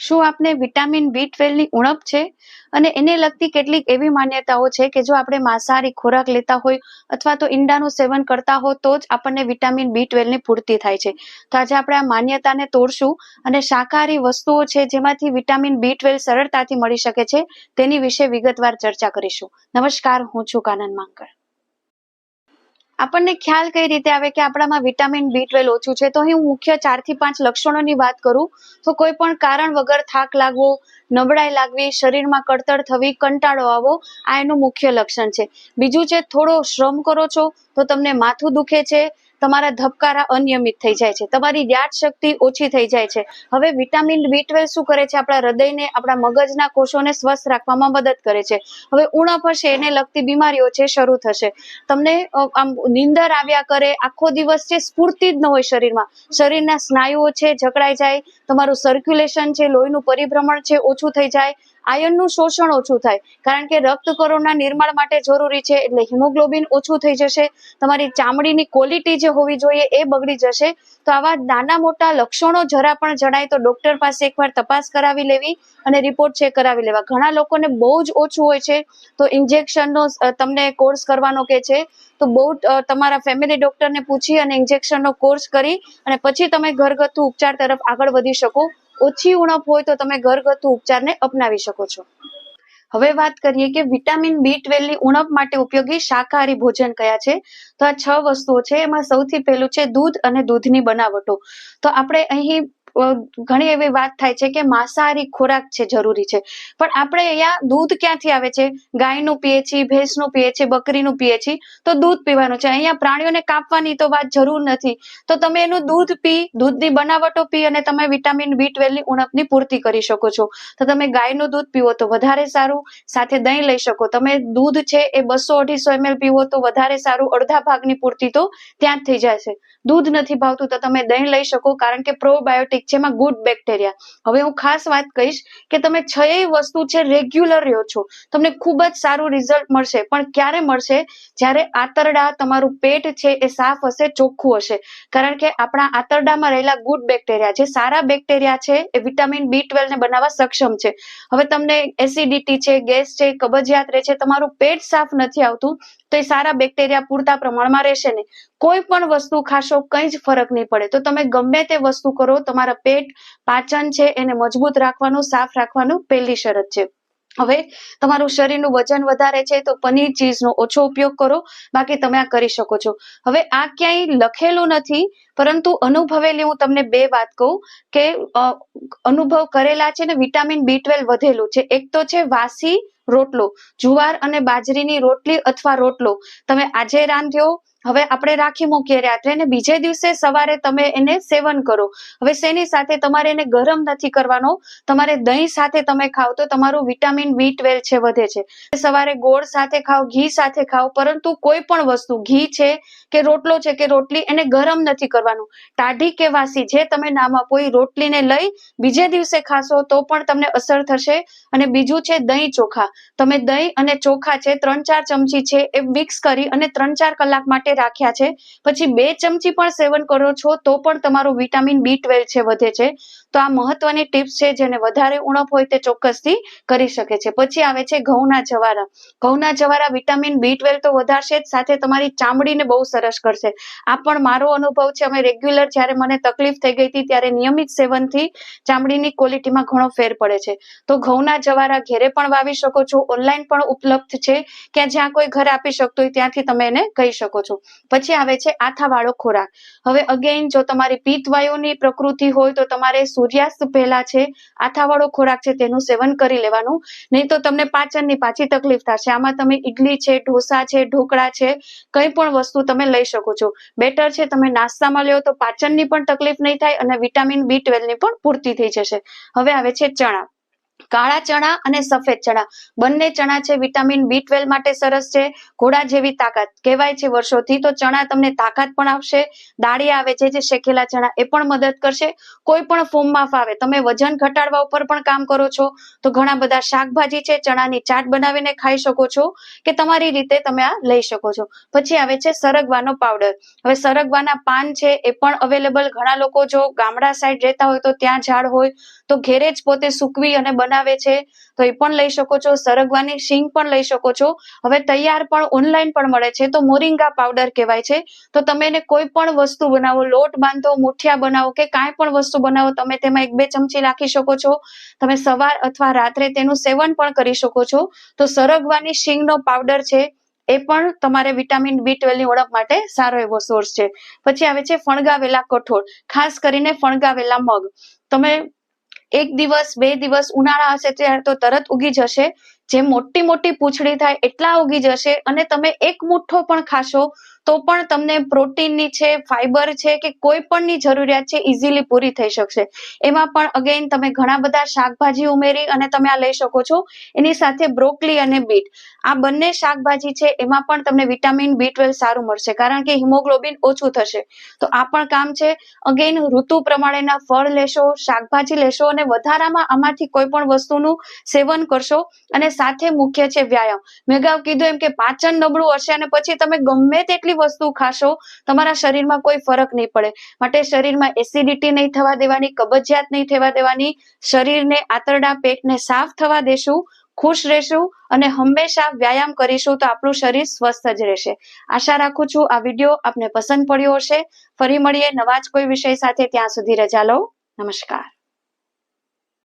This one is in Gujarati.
શું આપને વિટામિન બી ટ્વેલ્વની ઉણપ છે? અને એને લગતી કેટલીક એવી માન્યતાઓ છે કે જો આપણે માંસાહારી ખોરાક લેતા હોય અથવા તો ઈંડાનું સેવન કરતા હો તો જ આપણને વિટામિન બી ટ્વેલ્વની પૂર્તિ થાય છે. તો આજે આપણે આ માન્યતાને તોડશું અને શાકાહારી વસ્તુઓ છે જેમાંથી વિટામિન બી ટ્વેલ્વ સરળતાથી મળી શકે છે તેની વિશે વિગતવાર ચર્ચા કરીશું. નમસ્કાર, હું છું કાનન માંકર. આપણને ખ્યાલ કઈ રીતે આવે કે આપણામાં વિટામિન બી ટ્વેલ્વ ઓછું છે? તો હું મુખ્ય ચારથી પાંચ લક્ષણોની વાત કરું. તો કોઈ પણ કારણ વગર થાક લાગવો, નબળાઈ લાગવી, શરીરમાં કળતર થવી, કંટાળો આવો આ એનું મુખ્ય લક્ષણ છે. બીજું છે, થોડો શ્રમ કરો છો તો તમને માથું દુખે છે તમારા ધબકારા અનિયમિત થઈ જાય છે. તમારી યાદ શક્તિ ઓછી થઈ જાય છે. હવે વિટામિન બી ટ્વેલ્વ શું કરે છે? આપણા હૃદયને, આપણા મગજના કોષોને સ્વસ્થ રાખવામાં મદદ કરે છે. હવે ઉણપ હશે, એને લગતી બીમારીઓ છે, શરૂ થશે. તમને આમ નીંદર આવ્યા કરે, આખો દિવસ છે, સ્ફૂર્તિ જ ન હોય શરીરમાં. શરીરના સ્નાયુઓ છે, જકડાઈ જાય. તમારું સર્ક્યુલેશન છે, લોહીનું પરિભ્રમણ છે, ઓછું થઈ જાય. આયનનું શોષણ ઓછું થાય. કારણ કે રક્તકણોના નિર્માણ માટે જરૂરી છે એટલે હિમોગ્લોબિન ઓછું થઈ જશે. તમારી ચામડીની ક્વોલિટી જે હોવી જોઈએ એ બગડી જશે. તો આવા નાના મોટા લક્ષણો જરા પણ જણાય તો ડોક્ટર પાસે એકવાર તપાસ કરાવી લેવી અને રિપોર્ટ ચેક કરાવી લેવા. ઘણા લોકોને બહુ જ ઓછું હોય છે. તો ઇન્જેક્શનનો તમને કોર્સ કરવાનો કે છે, તો બહુ તમારા ફેમિલી ડોક્ટરને પૂછી અને ઇન્જેક્શનનો કોર્સ કરી અને પછી તમે ઘરગથ્થુ ઉપચાર તરફ આગળ વધી શકો. ઓછી ઉણપ હોય તો તમે ઘરગથ્થુ ઉપચારને અપનાવી શકો છો. હવે વાત કરીએ કે વિટામિન બી ટ્વેલ્વની ઉણપ માટે ઉપયોગી શાકાહારી ભોજન કયા છે? તો આ છ વસ્તુઓ છે. એમાં સૌથી પહેલું છે દૂધ અને દૂધની બનાવટો. તો આપણે અહીં ઘણી એવી વાત થાય છે કે માંસાહારી ખોરાક છે, જરૂરી છે. પણ આપણે અહીંયા દૂધ ક્યાંથી આવે છે? ગાયનું પીએ છીએ, ભેંસનું પીએ છીએ, બકરીનું પીએ છીએ, તો દૂધ પીવાનું છે. અહીંયા પ્રાણીઓને કાપવાની તો વાત જરૂર નથી. તો તમે એનું દૂધ પી, દૂધની બનાવટો પી અને તમે વિટામિન બી ટ્વેલ્વની ઉણપની પૂર્તિ કરી શકો છો. તો તમે ગાયનું દૂધ પીવો તો વધારે સારું, સાથે દહીં લઈ શકો. તમે દૂધ છે એ બસો અઢીસો એમએલ પીવો તો વધારે સારું, અડધા ભાગની પૂર્તિ તો ત્યાં જ થઈ જશે. દૂધ નથી ભાવતું, તો તમે દહીં લઈ શકો, કારણ કે પ્રોબાયોટિક છે એમાં ગુડ બેક્ટેરિયા હવે હું ખાસ વાત કહીશ કે તમે છ વસ્તુ છે રેગ્યુલર રહ્યો છો. તમને ખૂબ જ સારું રિઝલ્ટ મળશે. પણ ક્યારે મળશે? જ્યારે આંતરડા તમારું પેટ છે એ સાફ હશે, ચોખ્ખું હશે. કારણ કે આપણા આંતરડામાં રહેલા ગુડ બેક્ટેરિયા જે સારા બેક્ટેરિયા છે એ વિટામિન બી ટ્વેલ્વ ને બનાવવા સક્ષમ છે. હવે તમને એસિડિટી છે ગેસ છે, કબજિયાત રહે છે, તમારું પેટ સાફ નથી આવતું તો એ સારા બેક્ટેરિયા પૂરતા પ્રમાણમાં રહેશે ને. કોઈ પણ વસ્તુ ખાશો, કંઈ જ ફરક નહીં પડે. તો તમે ગમે તે વસ્તુ કરો, તમારા પેટ પાચન છે, એને મજબૂત રાખવાનું, સાફ રાખવાનું પહેલી શરત છે. હવે તમારું શરીરનું વજન વધારે છે, તો પનીર ચીઝનો ઓછો ઉપયોગ કરો. બાકી તમે આ કરી શકો છો. હવે આ ક્યાંય લખેલું નથી પરંતુ અનુભવેલી હું તમને બે વાત કહું કે અનુભવ કરેલા છે ને વિટામિન બી ટ્વેલ્વ વધેલું છે. એક તો છે વાસી રોટલો, જુવાર અને બાજરીની રોટલી અથવા રોટલો. તમે આજે રાંધ્યો, હવે આપણે રાખી મૂકીએ રાત્રે ને બીજે દિવસે સવારે તમે એને સેવન કરો. હવે શેની સાથે તમારે એને ગરમ નથી કરવાનો? તમારે દહીં સાથે તમે ખાવ તો તમારું વિટામિન બી ટ્વેલ્વ છે, વધે છે. સવારે ગોળ સાથે ખાવ, ઘી સાથે ખાવ, પરંતુ કોઈ પણ વસ્તુ, ઘી છે કે રોટલો છે કે રોટલી, એને ગરમ નથી કરવાનું. ટાઢી કે વાસી જે તમે નામ આપો એ રોટલીને લઈ બીજે દિવસે ખાશો તો પણ તમને અસર થશે. અને બીજું છે દહીં ચોખા. તમે દહીં અને ચોખા છે, ત્રણ ચાર ચમચી છે, એ મિક્સ કરી અને ત્રણ ચાર કલાક માટે રાખ્યા છે. પછી બે ચમચી પણ સેવન કરો છો તો પણ તમારું વિટામિન બી ટ્વેલ્વ છે, વધે છે. તો આ મહત્વની ટિપ્સ છે, જેને વધારે ઉણપ હોય તે ચોક્કસથી કરી શકે છે. પછી આવે છે ઘઉંના જવારા. ઘઉંના જવારા વિટામિન બી ટ્વેલ્વ તો વધારશે જ, સાથે તમારી ચામડીને બહુ સરસ કરશે. આ પણ મારો અનુભવ છે, અમે રેગ્યુલર જ્યારે મને તકલીફ થઈ ગઈ હતી ત્યારે નિયમિત સેવનથી ચામડીની ક્વોલિટીમાં ઘણો ફેર પડે છે. તો ઘઉંના જવારા ઘેરે પણ વાવી શકો છો ઓનલાઈન પણ ઉપલબ્ધ છે. કે જ્યાં કોઈ ઘર આપી શકતું હોય ત્યાંથી તમે એને કહી શકો છો. પછી આવે છે આથાવાળો ખોરાક. હવે અગેઇન જો તમારી પિત્તવાયુની પ્રકૃતિ હોય તો તમારે સૂર્યાસ્ત પહેલા છે, આથાવાળો ખોરાક છે તેનું સેવન કરી લેવાનું. નહીં તો તમને પાચનની પાછી તકલીફ થશે. આમાં તમે ઈડલી છે, ઢોસા છે, ઢોકળા છે, કંઈ પણ વસ્તુ તમે લઈ શકો છો. બેટર છે તમે નાસ્તામાં લ્યો તો પાચનની પણ તકલીફ નહીં થાય અને વિટામિન બી ટ્વેલ્વની પણ પૂર્તિ થઈ જશે. હવે આવે છે ચણા. કાળા ચણા અને સફેદ ચણા. બંને ચણા છે વિટામિન બી ટ્વેલ્વ માટે સરસ છે. ઘોડા જેવી તાકાત કહેવાય છે વર્ષોથી. તો ચણા તમને તાકાત પણ આવશે દાળી આવે છે જે શેકેલા ચણા એ પણ મદદ કરશે. કોઈ પણ ફોર્મમાં ફાવે તમે વજન ઘટાડવા ઉપર પણ કામ કરો છો. તો ઘણા બધા શાકભાજી છે ચણાની ચાટ બનાવીને ખાઈ શકો છો કે તમારી રીતે તમે આ લઈ શકો છો. પછી આવે છે સરગવાનો પાવડર. હવે સરગવાના પાન છે એ પણ અવેલેબલ ઘણા લોકો જો ગામડા સાઈડ રહેતા હોય તો ત્યાં ઝાડ હોય તો ઘેરે જ પોતે સૂકવી અને બનાવે છે, તો એ પણ લઈ શકો છો. સરગવાની શીંગ પણ લઈ શકો છો. હવે તૈયાર પણ ઓનલાઈન પણ મળે છે, તો મોરિંગા પાવડર કહેવાય છે. તો તમે એને કોઈ પણ વસ્તુ બનાવો, લોટ બાંધો, મુઠિયા બનાવો કે કાંઈ પણ વસ્તુ બનાવો, તમે તેમાં એક બે ચમચી નાખી શકો છો. તમે સવાર અથવા રાત્રે તેનું સેવન પણ કરી શકો છો. તો સરગવાની શીંગનો પાવડર છે, એ પણ તમારે વિટામિન બી ટ્વેલ્વની ઓળખ માટે સારો એવો સોર્સ છે. પછી આવે છે ફણગાવેલા કઠોળ, ખાસ કરીને ફણગાવેલા મગ. તમે એક દિવસ, બે દિવસ ઉનાળા હશે ત્યારે તો તરત ઉગી જશે. જે મોટી મોટી પૂંછડી થાય એટલા ઉગી જશે અને તમે એક મુઠ્ઠો પણ ખાશો તો પણ તમને પ્રોટીનની છે, ફાઈબર છે કે કોઈ પણની જરૂરિયાત છે ઇઝીલી પૂરી થઈ શકશે. એમાં પણ અગેન તમે ઘણા બધા શાકભાજી ઉમેરી અને તમે આ લઈ શકો છો. એની સાથે બ્રોકલી અને બીટ. આ બંને શાકભાજી છે, એમાં પણ તમને વિટામિન બી ટ્વેલ્વ સારું મળશે, કારણ કે હિમોગ્લોબિન ઓછું થશે. તો આ પણ કામ છે. અગેન ઋતુ પ્રમાણેના ફળ લેશો, શાકભાજી લેશો અને વધારામાં આમાંથી કોઈ પણ વસ્તુનું સેવન કરશો. અને સાથે મુખ્ય છે વ્યાયામ. મેં અગાઉ કીધું એમ કે પાચન નબળું હશે અને પછી તમે ગમે તેટલી વસ્તુ ખાશો, તમારા શરીરમાં કોઈ ફરક નહીં પડે. માટે શરીરમાં એસિડિટી નહીં થવા દેવાની, કબજિયાત નહીં થવા દેવાની, શરીરને આંતરડા પેટને સાફ થવા દેશું, ખુશ રહેશું અને હંમેશા વ્યાયામ કરીશું તો આપણું શરીર સ્વસ્થ જ રહેશે. આશા રાખું છું આ વીડિયો આપને પસંદ પડ્યો હશે. ફરી મળીએ નવા જ કોઈ વિષય સાથે ત્યાં સુધી રજા લો. નમસ્કાર.